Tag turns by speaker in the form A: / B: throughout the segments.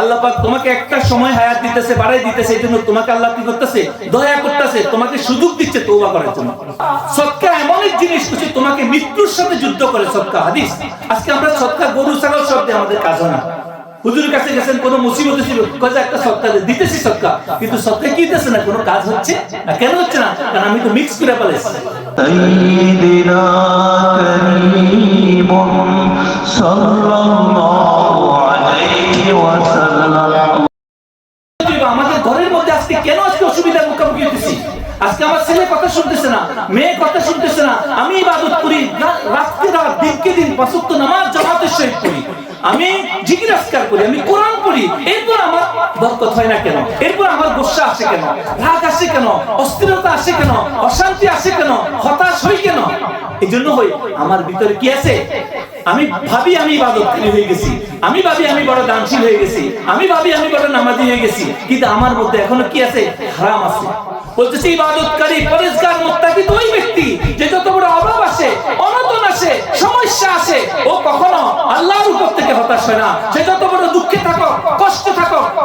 A: আল্লাপাক তোমাকে একটা সময় হায়াত দিতেছে, বাড়াই দিতেছে, এই জন্য তোমাকে আল্লাহ কি করতেছে? দয়া করতেছে, তোমাকে সুযোগ দিচ্ছে তৌবা করার জন্য। সৎকা এমন এক জিনিস কিছু তোমাকে মৃত্যুর সাথে যুদ্ধ করে সৎকা, হাদিস? আজকে আমরা সৎকা গরু, ছাগল সব দিয়ে আমাদের কাজ হয় না। হুজুর কাছে গেছেন, কোনো মুসিবত ছিল কয়েছে একটা সত্তা দিতেছি সত্তা কিন্তু সত্তা কি দিতেছে না, কোনো কাজ হচ্ছে? না কেন হচ্ছে না? কারণ আমি তো মিক্স করে ফেলেছি। সাইয়্যিদিনা করিমুন সাল্লাল্লাহু অসুবিধার মুখোমুখি হতেছি আজকে আমার ছেলে কথা শুনতেছে না, মেয়ে কথা শুনতেছে না। আমি ইবাদত করি রাতকে রাত, দিনকে দিন পাঁচক্ত নামাজ, জামাতের সহিত করি আমি জিকির আসকার করি, আমি কোরআন পড়ি। হয় না কেন? এরপর আমার গোসা আসে কেন? রাগ আসে কেন? অস্থিরতা আসে কেন? অশান্তি আসে কেন? হতাশ হই কেন? এই জন্য হই, আমার ভিতরে কি আছে? আমি ভাবি আমি ইবাদতকারী হয়ে গেছি। আমি ভাবি আমি বড় দানশীল হয়ে গেছি। আমি ভাবি আমি বড় নামাজি হয়ে গেছি। কিন্তু আমার মধ্যে এখনও কি আছে? হারাম আছে। বলতেছি, ইবাদতকারী, পরেজগার, মুত্তাকি ওই ব্যক্তি, যে যত বড় অভাব আসে, সমস্যা আসে, ও কখনো আল্লাহর উপর থেকে হতাশ হয় না। সে যত বড় দুঃখে থাকো, কষ্ট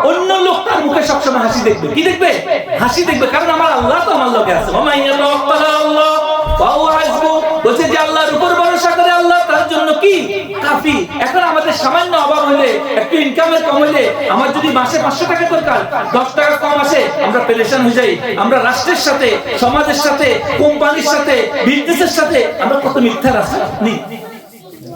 A: অন্য মুখে সবসময় হাসি দেখবে। কি দেখবে? হাসি দেখবে। কারণ আমার আল্লাহ তো আমার লোকে আছে বলছে যে আল্লাহর উপর ভরসা করে আল্লাহ তার জন্য কি? কাফি। এখন আমাদের সামান্য অভাব হইলে একটু ইনকামের কম হইলে আমার যদি মাসে পাঁচশো টাকা দরকার দশ টাকা কম আসে, আমরা হয়ে যাই। আমরা রাষ্ট্রের সাথে, সমাজের সাথে, কোম্পানির সাথে বিজনেসের সাথে, আমরা কত মিথ্যা রাস্তা নিই।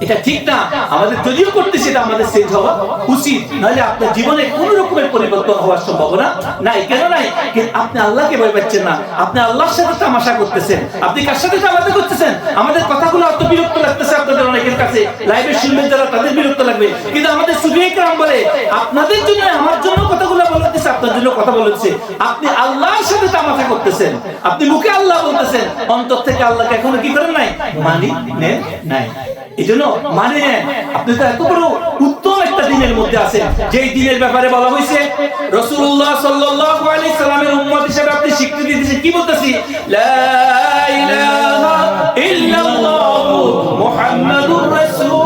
A: এটা ঠিক না। আমাদের যদিও করতে সেটা আমাদের চেঞ্জ হওয়া উচিত। নাহলে আপনার জীবনে কোন রকমের পরিবর্তন হওয়ার সম্ভাবনা নাই। কেন নাই? কিন্তু আপনি আল্লাহকে ভয় পাচ্ছেন না। আপনি আল্লাহর সাথে তামাশা করতেছেন। আপনি কার সাথে তামাশা করতেছেন? আমাদের কথাগুলো অত বিরক্ত লাগতেছে আপনাদের অনেকের কাছে। লাইভে শুনবেন যারা তাদের বিরক্ত লাগবে। কিন্তু আমাদের সুবিধাম বলে, আপনাদের জন্য আমার জন্য কথাগুলো আপনার জন্য কথা বলেছে আপনি আল্লাহর সাথে তামাশা করতেছেন। আপনি মুখে আল্লাহ বলতেছেন, অন্তর থেকে আল্লাহকে এখনও কি করেন নাই? মানি নেন নাই। এই জন্য মানে আপনি তো এত বড় উত্তম একটা দিনের মধ্যে আছেন। যেই দিনের ব্যাপারে বলা হয়েছে রসুল্লাহ সাল্লাল্লাহু আলাইহি সাল্লামের উম্মত হিসেবে আপনি স্বীকৃতি দিয়েছেন। কি বলতেছি? লা ইলাহা ইল্লাল্লাহু মুহাম্মাদুর সাল্লাম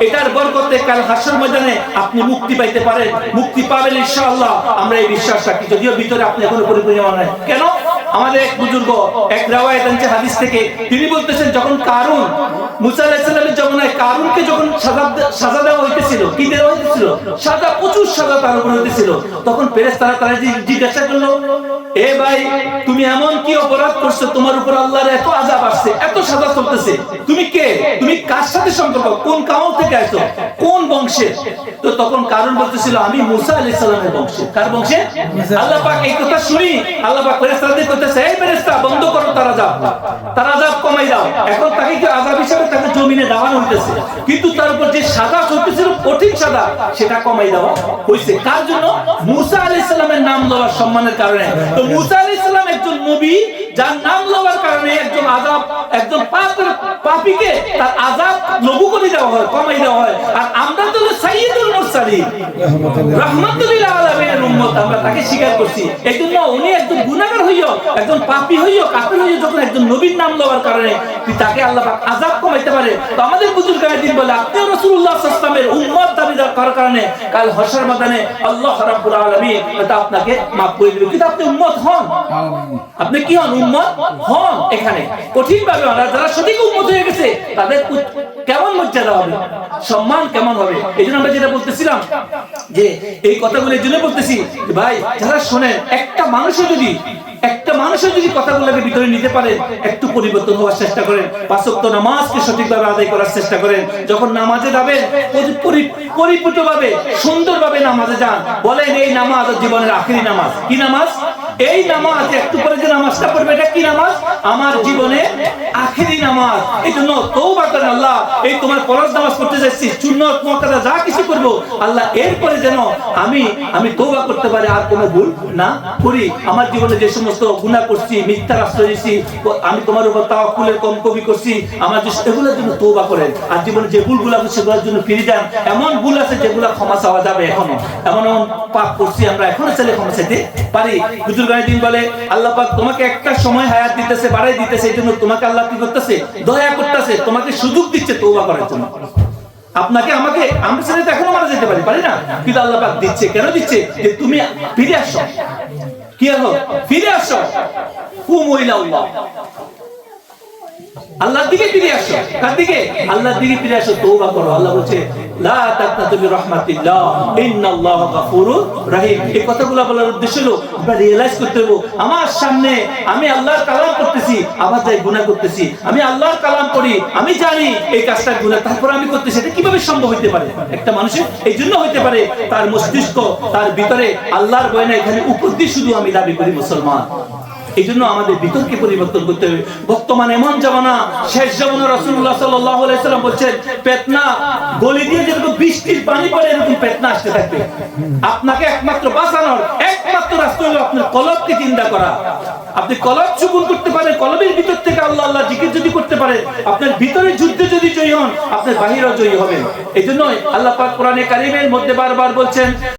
A: এটার বরকতে কাল হাসর ময়দানে আপনি মুক্তি পাইতে পারেন। মুক্তি পাবেন ইনশাআল্লাহ। আমরা এই বিশ্বাস রাখি যদিও ভিতরে আপনি এখনও পরিপূর্ণ নাই। কেন? আমাদের এক বুজুর্গ এক রাওয়ায়াত আনছে হাদিস থেকে। তিনি বলতেছেন যখন কারুন মুসা আলাইহিস জমানায় কারুনকে যখন সাজা সাজা দেওয়া হইতেছিল কি দেওয়া হইতেছিল? সাজা প্রচুর সাজা তার উপর হইতেছিল। তখন ফেরেশতারা তারা জি- জিজ্ঞাসা করল এ ভাই তুমি এমন কি অপরাধ করছ? তোমার উপর আল্লাহর এত আযাব আসছে এত সাজা চলতেছে। তুমি কে? তুমি কার সাথে সম্পর্ক? কোন কাউল থেকে আসো কোন বংশে তো তখন কারণ বলতেছিল আমি মুসা আলাইহিস সালামের বংশ কার বংশে আল্লাহ পাক এই কথা শুনি। আল্লাহ পাক ফেরেশতাদের কইতেছে এই ফেরেশতা, বন্ধ করো, তার আযাব তার আযাব কমাই দাও। এখন তাকে কি আযাব হিসেবে তাকে জমিনে দাওয়ানো হইতেছে। কিন্তু তার উপর যে সাজা চলতেছিল, কঠিন সাজা, সেটা কমাই দেওয়া হইছে। কার জন্য? মুসা আলাইহিস সালামের নাম লওয়ার সম্মানের কারণে। তো মুসা আলাইহিস সালাম একজন নবী, যার নাম লওয়ার কারণে একজন আযাব একজন পাপের পাপীকে তার আযাব লঘু করে দেওয়া হয়, কমাই দেওয়া হয়। আর আমরা তো হলো সাইয়্যিদুল মুরসালিন। রাহমাতুল আলামিনের উম্মত আমরা তাকে স্বীকার করছি। এইজন্য উনি একজন হইও একজন পাপী হইও হইও যখন একজন নবীর নাম লওয়ার কারণে তাকে আল্লাহ পাক আযাব কমাইতে পারে? তো আমাদের দিন বলে আপনি রাসূলুল্লাহ সাল্লাল্লাহু আলাইহি ওয়াসাল্লামের উম্মত দাবিদার করার কারণে কাল ময়দানে আল্লাহ রাব্বুল আলামিন এটা আপনাকে maaf করে দিবে। কিন্তু আপনি উম্মত হন। আপনি কি হন উম্মত? হন এখানে। কঠিন ভাবে যারা সঠিক উম্মত হয়ে গেছে তাদের কেমন মর্যাদা হবে সম্মান কেমন হবে? এই জন্য আমরা যেটা বলতেছিলাম যে এই কথাগুলো এই জন্য বলতেছি ভাই, যারা শোনেন, একটা মানুষও যদি একটা মানুষের যদি কথাগুলোকে ভিতরে নিতে পারেন একটু পরিবর্তন হওয়ার চেষ্টা করেন। পাঁচক্ত নামাজকে সঠিকভাবে আদায় করার চেষ্টা করেন। যখন নামাজে যাবেন, পরি- পরি- পরিপূর্ণভাবে সুন্দরভাবে নামাজে যান। বলেন, এই নামাজ জীবনের আখেরি নামাজ। কি নামাজ? এই নামাজ, একটু পরে যে নামাজটা পড়বে, এটা কি নামাজ? আমার জীবনে আখেরি নামাজ। এই জন্য তৌবা করেন, আল্লাহ, এই তোমার ফরজ নামাজ পড়তে যাচ্ছি, সুন্নত মুআক্কাদা যা কিছু করব, আল্লাহ, এরপরে যেন আমি আমি তৌবা করতে পারি, আর কোনো ভুল না করি। আমার জীবনে যে সমস্ত গুনাহ করছি, মিথ্যা আশ্রয় দিয়েছি আমি তোমার উপর তাওয়াক্কুলের কম কবি করছি, আমার যে এগুলোর জন্য তৌবা করেন। আর জীবনে যে ভুলগুলো আছে সেগুলোর জন্য ফিরে যান। এমন ভুল আছে যেগুলো ক্ষমা চাওয়া যাবে এখনও। এমন এমন পাপ করছি আমরা এখনও চাইলে ক্ষমা চাইতে পারি। বুজুর্গানের দিন বলে, আল্লাহ পাক তোমাকে একটা সময় হায়াত দিতেছে, বাড়াই দিতেছে, এই জন্য তোমাকে আল্লাহ কি করতেছে? দয়া করতেছে, তোমাকে সুযোগ দিচ্ছে তৌবা করার জন্য। আপনাকে আমাকে, আমরা তো এখনও মারা যেতে পারি পারি না? কিন্তু আল্লাহ পাক দিচ্ছে। কেন দিচ্ছে? যে তুমি ফিরে আসো। কি হো ফিরে আসো। কুমইলা আল্লাহ আল্লাহর দিকে ফিরে আসো। কার দিকে? আল্লাহর দিকে ফিরে আসো করো। আল্লাহ বলছে, লা ইন্নাল্লাহা রহিম। এই কথাগুলো বলার উদ্দেশ্য হলো, আমরা রিয়েলাইজ করতে হবে, আমার সামনে আমি আল্লাহর কালাম করতেছি আবার যাই গুনাহ করতেছি, আমি আল্লাহর কালাম করি, আমি জানি এই কাজটা গুনাহ তারপর আমি করতেছি, এটা কীভাবে সম্ভব হতে পারে? একটা মানুষের এই জন্য হতে পারে, তার মস্তিষ্ক, তার ভিতরে আল্লাহর বয় না এখানে উপর শুধু আমি দাবি করি, মুসলমান। এই জন্য আমাদের বিতর্কে পরিবর্তন করতে হবে। বর্তমান এমন জামানা, শেষ জামানা আলাইহি সাল্লাম বলছেন পেতনা গলি দিয়ে যেরকম বৃষ্টির পানি পড়ে, এরকম পেতনা আসতে থাকবে। আপনাকে একমাত্র বাঁচানোর, একমাত্র রাস্তা হলো আপনার কলবকে চিন্তা করা। আপনি কলব চুকুন করতে পারেন, কলবের ভিতর থেকে আল্লাহ আল্লাহ জিকির যদি করতে পারেন, আপনার ভিতরে যুদ্ধে যদি জয়ী হন, আপনার বাহিরেও জয়ী হবেন। এই জন্যই আল্লাহ পাক কোরআনে কারিমের মধ্যে বারবার বলছেন